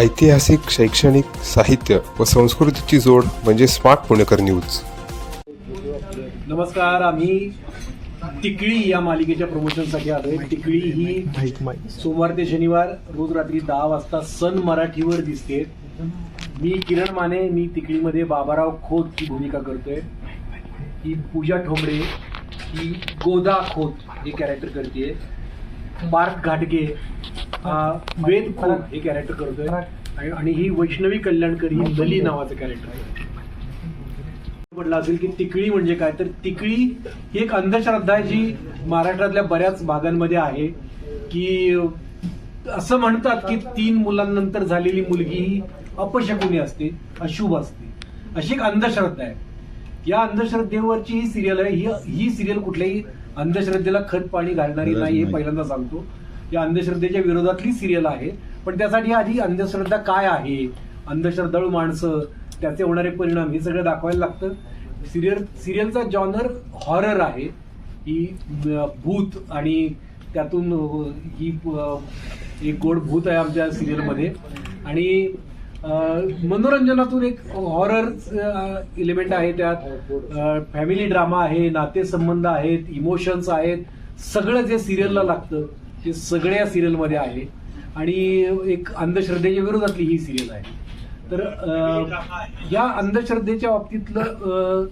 ऐतिहासिक शैक्षणिक साहित्य व संस्कृतीची जोड म्हणजे स्मार्ट पुणेकर न्यूज. नमस्कार आम्ही टिकळी या मालिकेच्या प्रमोशनसाठी आलोय. टिकळी ही सोमवार ते शनिवार रोज रात्री दहा वाजता सन मराठीवर दिसते. मी किरण माने मी तिकळीमध्ये बाबाराव खोत ही भूमिका करतोय. ही पूजा ठोंबरे ही गोदा खोत हे कॅरेक्टर करते पार्थ घाटगे हा वेद खोत हे कॅरेक्टर करतोय. आणि- आणि ही वैष्णवी कल्याणकर ही लली नावाचं कॅरेक्टर आहे. म्हटलं असेल की तिकळी म्हणजे काय? तर तिकळी ही एक अंधश्रद्धा आहे जी महाराष्ट्रातल्या बऱ्याच भागांमध्ये आहे की असं म्हणतात की तीन मुलांनंतर झालेली मुलगी ही अपशकुनी असते अशुभ असते. अशी एक अंधश्रद्धा आहे. या अंधश्रद्धेवरची ही सिरियल आहे. ही ही सिरियल कुठल्याही अंधश्रद्धेला खत पाणी घालणारी नाही हे. पहिल्यांदा सांगतो. या अंधश्रद्धेच्या विरोधातली सिरियल आहे. पण त्यासाठी आधी अंधश्रद्धा काय आहे? अंधश्रद्धाळू माणसं त्याचे होणारे परिणाम हे सगळं दाखवायला लागतं. सिरियल सिरियलचा जॉनर हॉरर आहे. ही भूत आणि त्यातून ही एक गोड भूत आहे आमच्या सिरियलमध्ये आणि मनोरंजनातून एक हॉरर इलिमेंट आहे त्यात. फॅमिली ड्रामा आहे नातेसंबंध आहेत इमोशन्स आहेत. सगळं जे सिरियलला लागतं ते सगळ्या सिरियलमध्ये आहे. आणि एक अंधश्रद्धेच्या विरोधातली ही सिरियल आहे. तर या अंधश्रद्धेच्या बाबतीतलं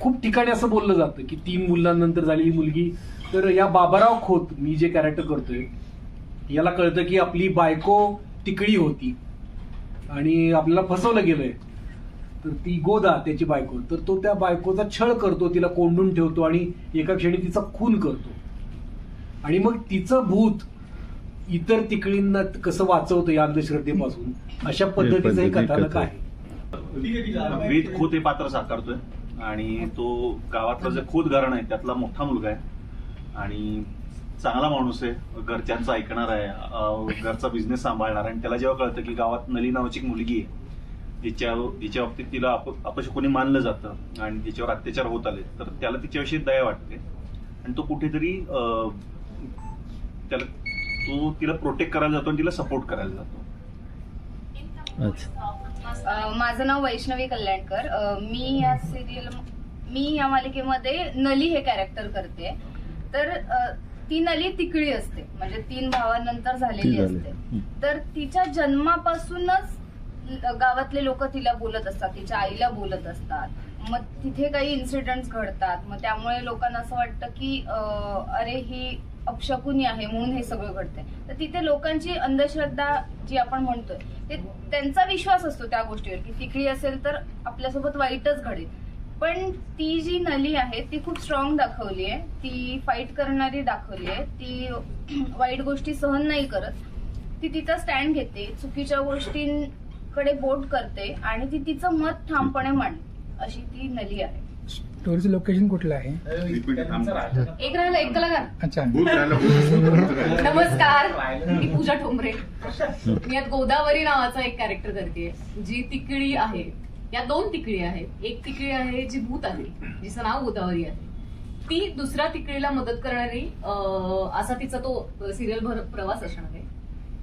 खूप ठिकाणी असं बोललं जातं की तीन मुलांनंतर झालेली मुलगी. तर या बाबाराव खोत मी जे कॅरेक्टर करतोय याला कळतं की आपली बायको तिकडी होती. आणि आपल्याला फसवलं गेलंय. तर ती गोदा त्याची बायको. तर तो त्या बायकोचा छळ करतो तिला कोंडून ठेवतो आणि एका क्षणी तिचा खून करतो. आणि मग तिचं भूत इतर तिकडींना कसं वाचवतं या अंधश्रद्धेपासून? अशा पद्धतीचं हे कथानक आहे. वेद खोत हे पात्र साकारतोय आणि तो गावातला जे खोत घराणं आहे त्यातला मोठा मुलगा आहे. आणि चांगला माणूस आहे घरच्यांचं ऐकणार आहे घरचा बिझनेस सांभाळणार आहे. आणि त्याला जेव्हा कळतं की गावात नली नावाची एक मुलगी आहे जिच्या जिच्या बाबतीत तिला अप अपशकुनी मानलं जातं आणि तिच्यावर अत्याचार होत आले तर त्याला तिच्याविषयी दया वाटते. आणि तो कुठेतरी त्याला तो तिला प्रोटेक्ट करायला जातो आणि तिला सपोर्ट करायला जातो. माझं नाव वैष्णवी कल्याणकर. मी या सिरियल मी या मालिकेमध्ये नली हे कॅरेक्टर करते. तर ती नली तिकडी असते. म्हणजे तीन भावांनंतर झालेली. असते. तर तिच्या जन्मापासूनच गावातले लोक तिला बोलत असतात तिच्या आईला बोलत असतात. मग तिथे काही इन्सिडेंट्स घडतात. मग त्यामुळे लोकांना असं वाटतं की अरे ही अपशकुनी आहे म्हणून हे सगळं घडतंय. तर तिथे लोकांची अंधश्रद्धा जी आपण म्हणतोय ते त्यांचा विश्वास असतो त्या गोष्टीवर की तिकडी असेल तर आपल्यासोबत वाईटच घडेल. पण ती जी नली आहे ती खूप स्ट्रॉंग दाखवली आहे. ती फाईट करणारी दाखवली आहे. ती वाईट गोष्टी सहन नाही करत. ती तिचा स्टँड घेते चुकीच्या गोष्टींकडे बोट करते आणि ती तिचं मत ठामपणे मांडते. अशी ती नली आहे. स्टोरीचं लोकेशन कुठलं आहे? एक राहिला एक कलाकार अच्छा. नमस्कार. मी पूजा ठोंबरे. मी यात गोदावरी नावाचा एक कॅरेक्टर करते जी तिकडी आहे. या दोन तिकडी आहेत. एक तिकडी आहे जी भूत आहे जिचं नाव गोदावरी आहे. ती दुसऱ्या तिकडीला मदत करणारी असा तिचा तो सिरियल भर प्रवास असणार आहे.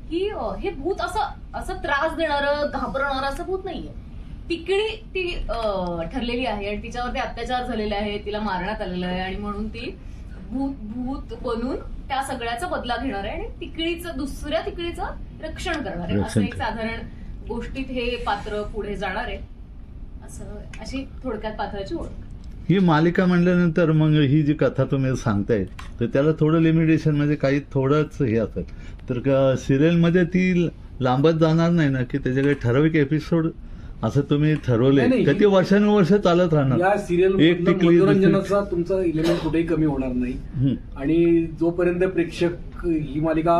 की हे भूत असं असं त्रास देणारं घाबरणारं असं भूत नाहीये. तिकडी ती ठरलेली आहे आणि तिच्यावरती अत्याचार झालेले आहे तिला मारण्यात आलेलं आहे आणि म्हणून ती भूत भूत बनून त्या सगळ्याचा बदला घेणार आहे आणि तिकडीचं दुसऱ्या तिकडीचं रक्षण करणार आहे. असं एक साधारण गोष्टीत हे पात्र पुढे जाणार आहे. असं अशी थोडक्यात पात्राची ओळख. ही मालिका म्हणल्यानंतर मग ही जी कथा तुम्ही सांगताय तर त्याला थोडं लिमिटेशन म्हणजे काही थोडंच हे असेल. तर सिरियलमध्ये ती लांबत जाणार नाही ना की त्याचे काही ठराविक एपिसोड असं तुम्ही ठरवले नाही, नाही. का ते वर्षानुवर्ष चालत या राहणार सिरियल एक टिकली, मनोरंजनाचा तुमचा इलेमेंट कुठेही कमी होणार नाही. हं. आणि जोपर्यंत प्रेक्षक ही मालिका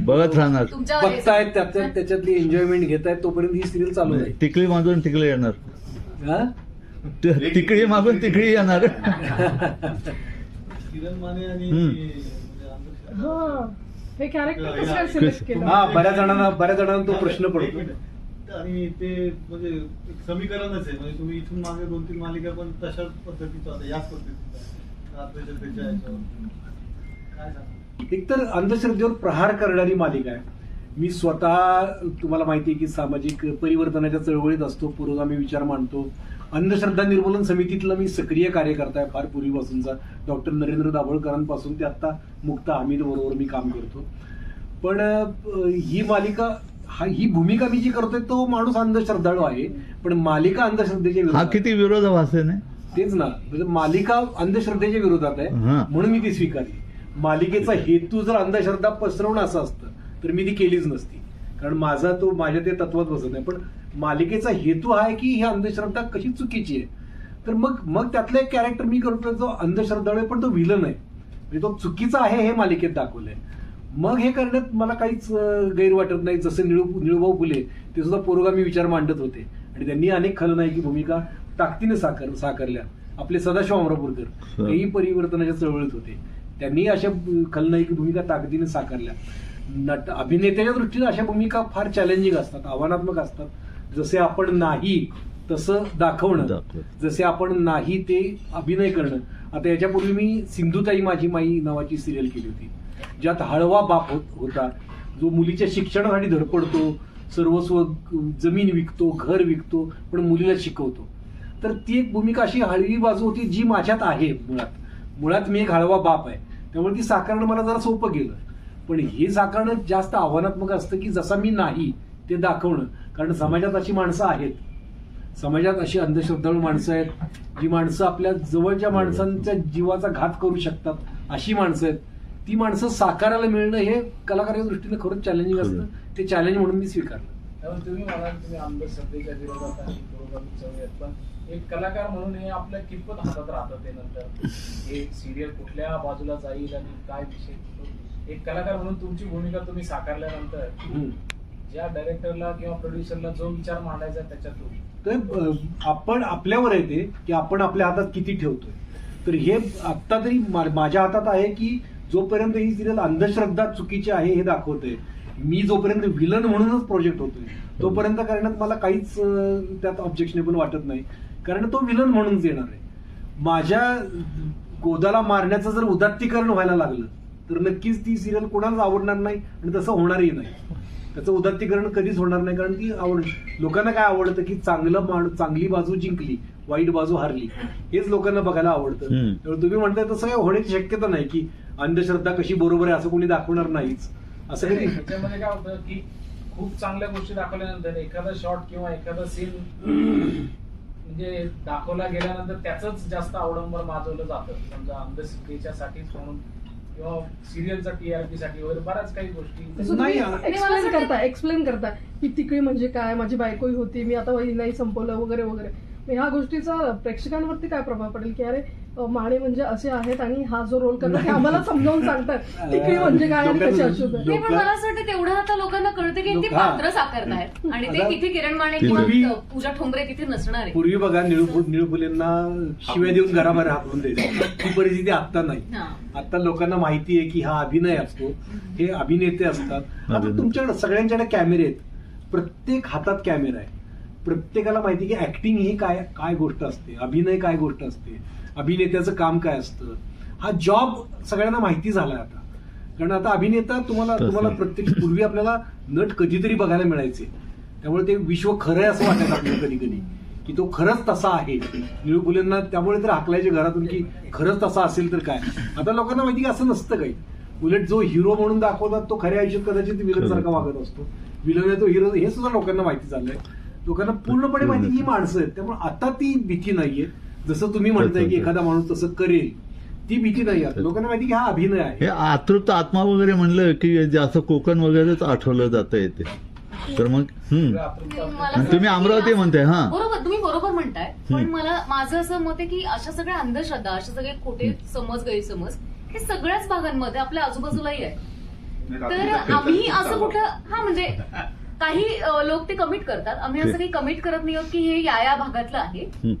बघत राहणार. तुमच्या बघतायत त्याच्यात त्याच्यातली एन्जॉयमेंट घेत आहेत तोपर्यंत ही सिरियल चालू आहे टिकली मागून टिकली येणार. तिकडी मागून तिकडी येणार. हं. हे कॅरेक्टर कसं कसं- सिलेक्ट केलं? हा बऱ्याच जणांना बऱ्याच जणांना तो प्रश्न पडतो. आणि ते म्हणजे समीकरणच आहे. म्हणजे तुम्ही इथून मागे दोन तीन मालिका पण तशाच पद्धतीचं होतं याच पद्धतीचं काय सांगा एकतर अंधश्रद्धेवर प्रहार करणारी मालिका आहे. मी स्वतः तुम्हाला माहिती आहे की सामाजिक परिवर्तनाच्या चळवळीत असतो पुरोगामी विचार मांडतो. अंधश्रद्धा निर्मूलन समितीतला मी सक्रिय कार्यकर्ता आहे फार पूर्वीपासूनचा. डॉक्टर नरेंद्र दाभोळकरांपासून ते आता मुक्ता हमीद बरोबर मी काम करतो. पण ही मालिका हा ही भूमिका मी जी करतोय तो माणूस अंधश्रद्धाळू आहे. पण मालिका अंधश्रद्धेच्या हा विरोधात. किती विरोधाभास तेच ना. म्हणजे मालिका अंधश्रद्धेच्या विरोधात आहे. म्हणून मी ती स्वीकारली. मालिकेचा हेतू जर अंधश्रद्धा पसरवणं असं असतं तर मी ती केलीच नसती. कारण माझा तो माझ्या ते तत्वात बसत नाही. पण मालिकेचा हेतू हा आहे की ही अंधश्रद्धा कशी चुकीची आहे? तर मग मग त्यातलं एक कॅरेक्टर मी करतोय जो अंधश्रद्धाळू आहे पण तो विलन आहे. म्हणजे तो चुकीचा आहे हे मालिकेत दाखवलंय. मग हे करण्यात मला काहीच गैर वाटत नाही. जसे निळू निळूभाऊ फुले ते सुद्धा पुरोगामी विचार मांडत होते. आणि त्यांनी अनेक खलनायकी भूमिका ताकदीने साकार साकारल्या. आपले सदाशिव अमरापूरकर हेही परिवर्तनाच्या चळवळीत होते. त्यांनी अशा खलनायकी भूमिका ताकदीने साकारल्या. नट अभिनेत्याच्या दृष्टीने अशा भूमिका फार चॅलेंजिंग असतात आव्हानात्मक असतात. जसे आपण नाही तसं दाखवणं. जसे आपण नाही ते अभिनय करणं. आता याच्यापूर्वी मी सिंधुताई माझी माई नावाची सिरियल केली होती. ज्यात हळवा बाप होत होता. जो मुलीच्या शिक्षणासाठी धडपडतो सर्वस्व जमीन विकतो घर विकतो पण मुलीला शिकवतो. तर ती एक भूमिका अशी हळवी बाजू होती जी माझ्यात आहे मुळात. मुळात मी एक हळवा बाप आहे. त्यामुळे ती साकारणं मला जरा सोपं गेलं. पण हे साकारणं जास्त आव्हानात्मक असतं की जसा मी नाही ते दाखवणं. कारण समाजात अशी माणसं आहेत. समाजात अशी अंधश्रद्धाळू माणसं आहेत. जी माणसं आपल्या जवळच्या माणसांच्या जीवाचा घात करू शकतात अशी माणसं आहेत. ती माणसं साकारायला मिळणं हे कलाकाराच्या दृष्टीने खरंच चॅलेंजिंग असतं. ते चॅलेंज म्हणून मी स्वीकारलं. त्यामुळे तुम्ही म्हणाल तुम्ही अंधश्रद्धेच्या विरोधात आहे पण एक कलाकार म्हणून हे आपल्या कितपत हातात राहतं ते नंतर? हे सिरियल कुठल्या बाजूला जाईल आणि काय विषय एक कलाकार म्हणून तुमची भूमिका तुम्ही साकारल्यानंतर. ज्या डायरेक्टरला किंवा प्रोड्युसरला जो विचार मांडायचा त्याच्यातून? तर आपण आपल्यावर आहे ते की आपण आपल्या हातात किती ठेवतोय. तर हे आत्ता तरी माझ्या हातात आहे की जोपर्यंत ही सिरियल अंधश्रद्धा चुकीची आहे हे दाखवतोय मी जोपर्यंत विलन म्हणूनच प्रोजेक्ट होतोय तोपर्यंत करण्यात मला काहीच त्यात ऑब्जेक्शनेबल वाटत नाही. कारण तो विलन म्हणूनच येणार आहे. माझ्या गोदाला मारण्याचं जर उदात्तीकरण व्हायला लागलं तर नक्कीच ती सिरियल कोणालाच आवडणार नाही आणि तसं होणारही नाही. त्याचं उदात्तीकरण कधीच होणार नाही कारण ती आवड लोकांना काय आवडतं की चांगलं माणूस चांगली बाजू जिंकली वाईट बाजू हारली हेच लोकांना बघायला आवडतं. त्यामुळे तुम्ही म्हणताय तसं काय होण्याची शक्यता नाही की अंधश्रद्धा कशी बरोबर आहे असं कोणी दाखवणार नाहीच. असं कधी त्याच्यामध्ये काय होतं की खूप चांगल्या गोष्टी दाखवल्यानंतर एखादा शॉट किंवा एखादा सीन म्हणजे दाखवला गेल्यानंतर त्याच जास्त अवडंबर माजवलं जातं. समजा अंधश्रद्धेच्या साठीच म्हणून किंवा सिरियलचा टीआरपी साठी वगैरे बऱ्याच काही गोष्टी. नाही, एक्सप्लेन करता एक्सप्लेन करता की तिकडी म्हणजे काय माझी बायकोही होती मी आता वही नाही संपवलं वगैरे वगैरे. ह्या गोष्टीचा प्रेक्षकांवरती काय प्रभाव पडेल? की अरे माणे म्हणजे असे आहेत आणि हा जो रोल करतात ते आम्हाला समजावून सांगतात. तिकडी म्हणजे काय आणि कशी नाही पण मला असं वाटतं तेवढं आता लोकांना कळतं की ते हा. पात्र साकारतायत. आणि ते तिथे किरण माने पूर्वी- किंवा पूजा ठोंबरे तिथे नसणार आहे. पूर्वी बघा निळू निळू फुलेंना शिव्या देऊन घराबाहेर हाकलून द्यायचे. ती परिस्थिती आता नाही. हा. आता लोकांना माहिती आहे की हा अभिनय असतो. हे अभिनेते असतात. आता. तुमच्याकडे सगळ्यांच्याकडे कॅमेरे आहेत. प्रत्येक हातात कॅमेरा आहे. प्रत्येकाला माहिती की ऍक्टिंग ही काय काय गोष्ट असते अभिनय काय गोष्ट असते अभिनेत्याचं काम काय असतं. हा जॉब सगळ्यांना माहिती झालाय आता. कारण आता अभिनेता तुम्हाला. तुम्हाला प्रत्यक्ष पूर्वी आपल्याला नट कधीतरी बघायला मिळायचे. त्यामुळे ते विश्व खरं आहे असं वाटायचं आपल्याला कधी कधी. की तो खरंच तसा आहे. निळू फुलेंना त्यामुळे तर हाकलायचे घरातून की खरंच तसा असेल तर काय? आता लोकांना माहिती की असं नसतं काही. उलट जो हिरो म्हणून दाखवतात तो खऱ्या आयुष्यात कदाचित विलन सारखा वागत असतो. विलन आहे तो हिरो हे सुद्धा लोकांना माहिती झालंय. लोकांना पूर्णपणे माहिती ही माणसं आहेत. त्यामुळे आता ती भीती नाहीये. जसं तुम्ही म्हणताय की एखादा माणूस तसं करेल ती भीती नाही आता लोकांना माहिती की हा अभिनय हे आहे आतृत आत्मा वगैरे म्हणलं की जास्त कोकण वगैरेच आठवलं जातं येते तर मग तुम्ही अमरावती की म्हणताय, हा. बरोबर तुम्ही बरोबर म्हणताय. पण. मला माझं असं मत आहे की अशा सगळ्या अंधश्रद्धा अशा सगळे खोटे समज गैरसमज हे सगळ्याच भागांमध्ये आपल्या आजूबाजूलाही आहे तर आम्ही असं कुठं हा म्हणजे काही लोक ते कमिट करतात. आम्ही असं काही कमिट करत नाही आहोत की हे या या भागातलं आहे. हं.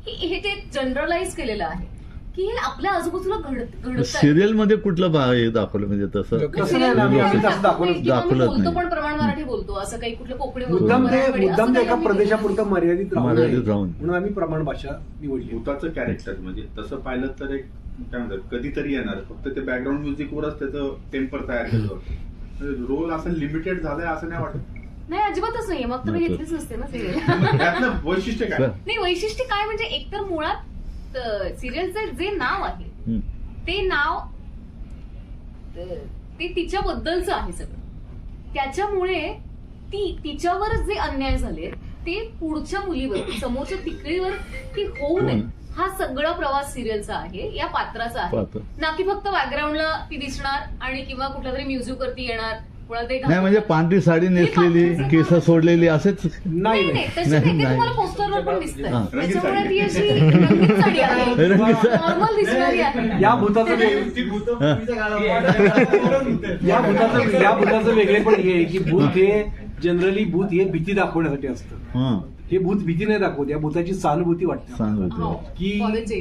ते जनरलाइज केलेलं आहे. की हे आपल्या आजूबाजूला घडत घडत आहे. सिरियलमध्ये कुठलं भाग हे दाखवलं? म्हणजे तसं? दाखवलं बोलतो. पण प्रमाण मराठी बोलतो. असं काही कुठलं कोकणी बोलतो, मुद्दाम एका प्रदेशापुरतं मर्यादित राहून मर्यादित. राहून. म्हणून आम्ही प्रमाण भाषा निवडली. भूताचं कॅरेक्टर म्हणजे तसं पाहिलं तर एक काय म्हणतात कधीतरी येणार. फक्त ते बॅकग्राऊंड म्युझिक वरच त्याचं टेम्पर तयार केलं होतं. रोल असं लिमिटेड झालंय असं नाही वाटत. नाही अजिबातच नाहीये. मग तर मी घेतलीच नसते ना सिरियल त्यातलं वैशिष्ट्य काय? नाही वैशिष्ट्य काय म्हणजे एकतर मुळात सिरियलचं जे नाव आहे हम्म. ते नाव अ, ते तिच्याबद्दलचं आहे सगळं. त्याच्यामुळे ती तिच्यावर जे अन्याय झाले ते पुढच्या मुलीवर समोरच्या तिकडीवर ती होऊ नये. हा सगळा प्रवास सिरियलचा आहे या पात्राचा आहे. ना की फक्त बॅकग्राऊंडला ती दिसणार आणि किंवा कुठल्या तरी म्युझिक वरती येणार. नाही म्हणजे पांढरी साडी नेसलेली केस सोडलेली असेच नाही नाही नाही नाही तशी नाही, नाही ते नाही. तुम्हाला पोस्टरवर पण दिसतंय. त्याच्यामुळे ती अशी रंगीत साडी आहे. रंगीत साडी. नॉर्मल दिसणारी आहे. या भूताचं वेग- ती भूतं पूर्वीच्या काळात या भूताचं या भूताचं वेगळे पण हे आहे की भूत हे जनरली भूत हे भीती दाखवण्यासाठी असतं. हा. हे भूत भीती नाही दाखवत या भूताची सहानुभूती वाटते. हो. की.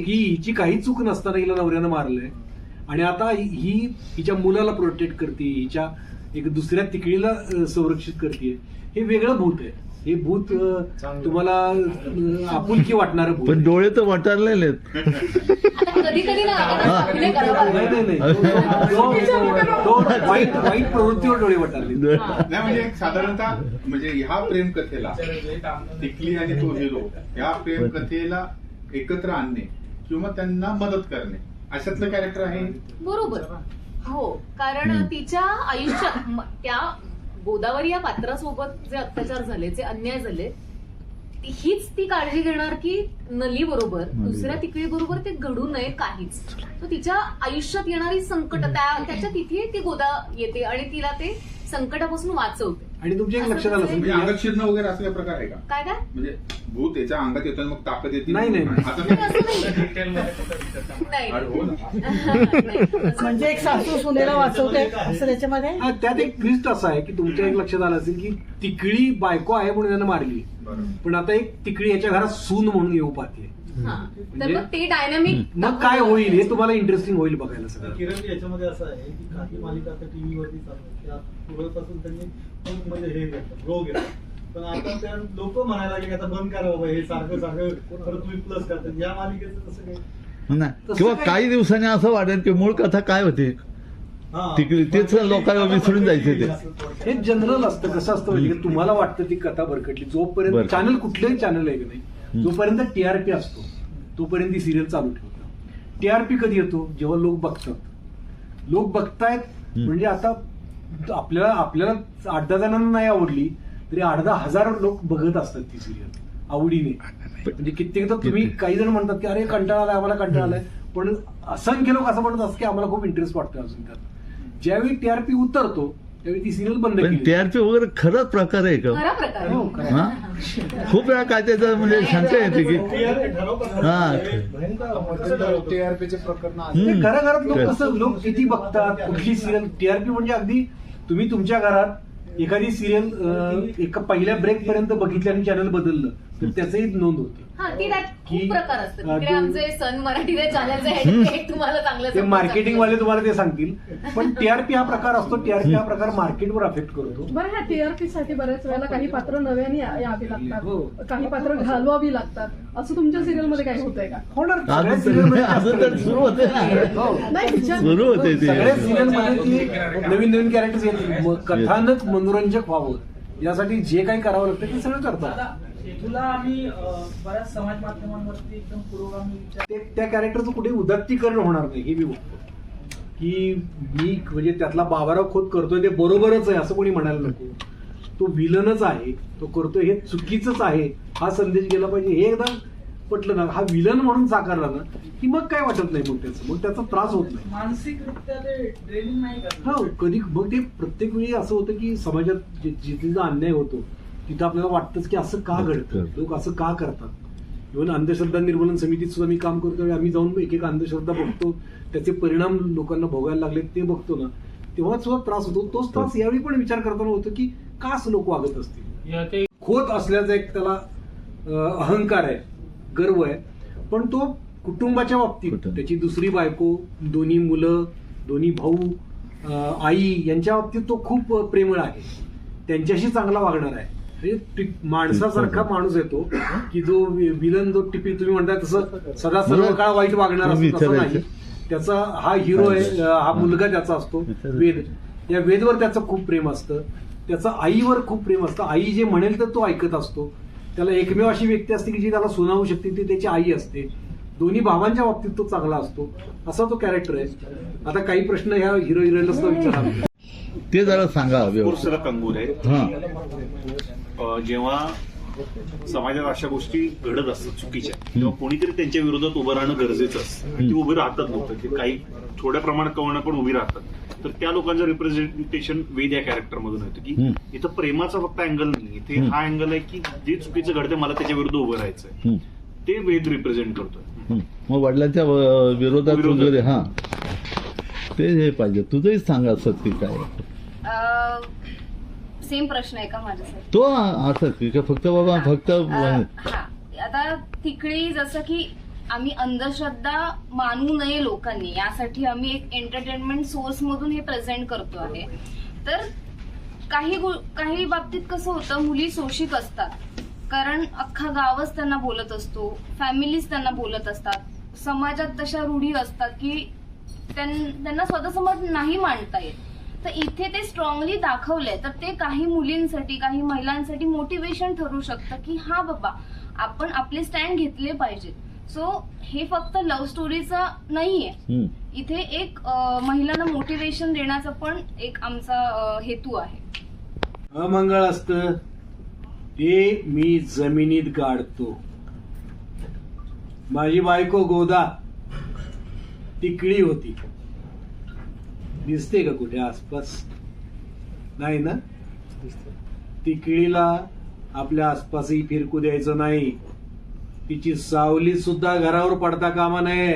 की हिची काही चूक नसताना हिला नवऱ्यानं मारलंय. आणि आता ही हिच्या मुलाला प्रोटेक्ट करते हिच्या एक दुसऱ्या तिकडीला संरक्षित करते हे वेगळं भूत आहे. हे भूत तुम्हाला आपुलकी वाटणारं भूत पण. डोळे तर वटारलेले कधी वाईट वाईट प्रवृत्तीवर डोळे वाटारले नाही म्हणजे एक साधारणतः म्हणजे ह्या प्रेम कथेला टिकली आणि तो हिरो ह्या प्रेम कथेला एकत्र आणणे किंवा त्यांना मदत करणे अशातलं कॅरेक्टर आहे? बरोबर. हो कारण. तिच्या आयुष्यात म- त्या गोदावरी या पात्रासोबत जे अत्याचार झाले जे अन्याय झाले ती- हीच ती काळजी घेणार की नली बरोबर दुसऱ्या तिकडी बरोबर ते घडू नये काहीच. तर तिच्या आयुष्यात येणारी संकट त्या त्याच्या तिथे ती गोदा येते आणि तिला ते संकटापासून वाचवते. आणि तुमच्या एक असं लक्षात आलं कसं म्हणजे असेल. अंगात शिरणं वगैरे असल्या प्रकार आहे का? काय काय? म्हणजे भूत याच्या अंगात येतो आणि मग ताकद येते. नाही, नाही. असं. असं अरे हो ना. असं- म्हणजे एक सासू सुनेला वाचवते असं त्याच्यामध्ये? हा, त्यात एक ट्विस्ट असा आहे की तुमच्या एक लक्षात आलं असेल की तिकडी बायको आहे म्हणून त्यांना मारली. बरोबर. पण आता एक तिकडी याच्या घरात सून म्हणून येऊ पाहते. तर मग ते डायनामिक मग काय होईल हे तुम्हाला इंटरेस्टिंग होईल बघायला सगळं. किरण याच्यामध्ये असं आहे की काही मालिका आता टीव्हीवरती त्या पूर्वीपासून त्यांनी खूप म्हणजे हे घेतलं ग्रो घेतलं. पण आता त्या लोक म्हणायला लागले की आता बंद करा बाबा हे सारखं सारखं परत तुम्ही प्लस करतात या मालिकेचं तसं काही नाही तसं किंवा काही- दिवसांनी असं वाटेल की मूळ कथा काय होती? हा. तिकडे तेच लोकांना विसरून जायचे ते. हे जनरल असतं. कसं असतं म्हणजे तुम्हाला वाटतं ती कथा भरकटली. जोपर्यंत. चॅनल कुठलंही चॅनल आहे की नाही. जोपर्यंत टीआरपी असतो तोपर्यंत ती सिरियल चालू ठेवतात टीआरपी कधी येतो? जेव्हा लोक बघतात. लोक बघतायत. म्हणजे आता आपल्याला आपल्याला आठ दहा जणांना नाही आवडली तरी आठ दहा हजार लोक बघत असतात ती सिरियल आवडीने. म्हणजे कित्येकदा तुम्ही किती? काही जण म्हणतात की अरे कंटाळा आलाय आम्हाला कंटाळा आलाय. पण असंख्य लोक असं म्हणत असतात की आम्हाला खूप इंटरेस्ट वाटतो अजून त्यात. ज्यावेळी टीआरपी उतरतो त्यावेळी ती सिरियल बंद पण केली टीआरपी वगैरे खरंच प्रकार आहे का खरा प्रकार आहे. हो, खरं. हा खूप वेळा काय त्याचं म्हणजे शंका येते की. हा. टीआरपीचे प्रकरण हम्म. घरा घरात लोक. कसं लोक किती बघतात कुठली सिरियल टीआरपी म्हणजे अगदी तुम्ही तुमच्या घरात एखादी सिरियल एका पहिल्या ब्रेक पर्यंत बघितली आणि चॅनल बदललं तर त्याचंही नोंद होते. हा ती त्यात खूप की- प्रकार असतात. हा, तिकडे ते- आमचे सन मराठीचे चॅनलचे हम्म. हे तुम्हाला चांगलं ते समजून मार्केटिंग. वाले तुम्हाला ते सांगतील. पण टीआरपी हा प्रकार असतो टीआरपी हा प्रकार मार्केटवर अफेक्ट करतो. बरं ह्या टीआरपी साठी बऱ्याच वेळेला काही पात्र नव्याने या- यावी हो. लागतात काही पात्र घालवावी लागतात. असं तुमच्या सिरियलमध्ये काही होतंय का? होणार सगळ्या serial मध्ये तर सुरू होते ना. हो. नाही विचार सुरू होते सगळ्या ते सिरियलमध्ये ती नवीन नवीन कॅरेक्टर्स येतील. मग कथानक मनोरंजक व्हावं. यासाठी जे काही करावं लागतं ते सगळं करतात. तुला आम्ही बऱ्याच समाज माध्यमांवरती एकदम पुरोगामी विचार त्या कॅरेक्टरचं कुठे उदात्तीकरण होणार नाही हे मी बघतो. की मी म्हणजे त्यातला बाबाराव खोत करतोय ते बरोबरच आहे असं कोणी म्हणायला नको. तो विलनच आहे तो करतोय हे चुकीचंच आहे हा संदेश गेला पाहिजे हे एकदा पटलं ना हा विलन म्हणून साकारला ना की मग काय वाटत नाही मग त्याचं? मग त्याचा त्रास होत नाही. मानसिकरित्या हो कधी मग ते प्रत्येक वेळी असं होतं की समाजात जिथे जो अन्याय होतो तिथं आपल्याला वाटतंच की असं का घडतं लोक असं का करतात? इव्हन अंधश्रद्धा निर्मूलन समितीत सुद्धा मी काम करतो आम्ही जाऊन एक एक अंधश्रद्धा बघतो. त्याचे परिणाम लोकांना भोगायला लागले ते बघतो ना. तेव्हा सुद्धा त्रास होतो. तोच त्रास यावेळी पण विचार करताना होतो की का असं लोक वागत असतील? खोत असल्याचा एक त्याला अहंकार आहे गर्व आहे. पण तो कुटुंबाच्या बाबतीत. त्याची दुसरी बायको दोन्ही मुलं दोन्ही भाऊ आई यांच्या बाबतीत तो खूप प्रेमळ आहे. त्यांच्याशी चांगला वागणार आहे. माणसासारखा माणूस येतो की जो विलन जो टिपी तुम्ही म्हणताय तसं सदा सर्व मला- काळ वाईट वागणार असतो. नाही. त्याचा हा हिरो आहे हा मुलगा त्याचा असतो वेद. या वेदवर त्याचं खूप प्रेम असतं. त्याचं आईवर खूप प्रेम असतं. आई जे म्हणेल तर तो ऐकत असतो. त्याला एकमेव अशी व्यक्ती असते की जी त्याला सुनावू शकते ती त्याची आई असते. दोन्ही भावांच्या बाबतीत तो चांगला असतो. असा तो कॅरेक्टर आहे. आता काही प्रश्न ह्या हिरो हिरोईनला सुद्धा विचारा. ते जरा सांगा कंगूर आहे जेव्हा समाजात अशा गोष्टी घडत असतात चुकीच्या तेव्हा कोणीतरी त्यांच्या विरोधात उभं राहणं गरजेचं असतं. ती उभी राहतात लोक ते काही थोड्या प्रमाणात कवणं पण उभी राहतात. तर त्या लोकांचं रिप्रेझेंटेशन वेद या कॅरेक्टर मधून येतं की. इथं प्रेमाचा फक्त अँगल नाही इथे. हा अँगल आहे की जे चुकीचं घडतं मला त्याच्या विरुद्ध उभं राहायचंय. हम्म. ते वेद रिप्रेझेंट करतोय. मग वडिलांच्या विरोधात हा. ते हे पाहिजे. तुझंही सांग असत की काय. सेम प्रश्न आहे का माझ्यासाठी? तो की फक्त बाबा फक्त हा. आता तिकडे जसं की आम्ही अंधश्रद्धा मानू नये लोकांनी यासाठी आम्ही एक एंटरटेनमेंट सोर्स मधून हे प्रेझेंट करतो आहे. तर काही काही बाबतीत कसं होतं मुली शोषित असतात. कारण अख्खा गावच त्यांना बोलत असतो फॅमिलीज त्यांना बोलत असतात. समाजात तशा रूढी असतात की त्यां- त्यांना स्वतःसमोर नाही मांडता येत. तर इथे ते स्ट्रॉंगली दाखवलंय. तर ते काही मुलींसाठी काही महिलांसाठी मोटिवेशन ठरू शकतं की हा बाबा आपण आपले स्टँड घेतले पाहिजेत. सो हे फक्त लव्ह स्टोरीचा नाहीये. हं. इथे एक महिलांना मोटिवेशन देण्याचा पण एक आमचा हेतू आहे. अमंगळ असत. ते मी जमिनीत गाडतो. माझी बायको गोदा तिकडी होती. दिसते का कुठे आसपास? नाही ना? तिकळीला आपल्या आसपासही फिरकू द्यायचं नाही. तिची सावली सुद्धा घरावर पडता कामा नये.